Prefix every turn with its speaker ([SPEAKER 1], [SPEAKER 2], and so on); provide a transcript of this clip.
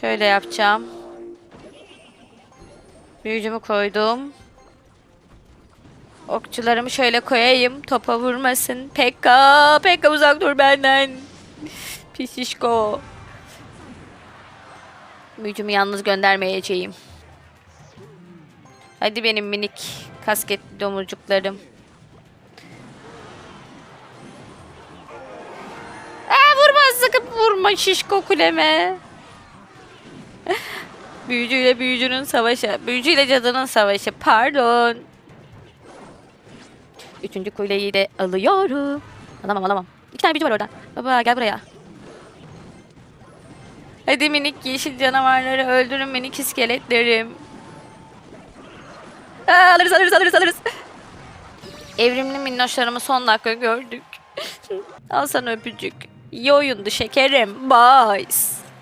[SPEAKER 1] Şöyle yapacağım. Büyücümü koydum. Okçularımı şöyle koyayım. Topa vurmasın. Pekka, Pekka uzak dur benden. Pisişko. Büyücümü yalnız göndermeyeceğim. Hadi benim minik kasketli domurcuklarım. Aa, vurma sıkıp vurma şişko kuleme. Büyücüyle büyücünün savaşı. Büyücüyle cadının savaşı. Pardon. Üçüncü kuleyi de alıyorum. Alamam alamam. İki tane büyücü var orada. Baba gel buraya. Hadi minik yeşil canavarları öldürün minik iskeletlerim. Aa, alırız alırız alırız alırız. Evrimli minnoşlarımı son dakika gördük. Al sana öpücük. İyi oyundu şekerim. Bye.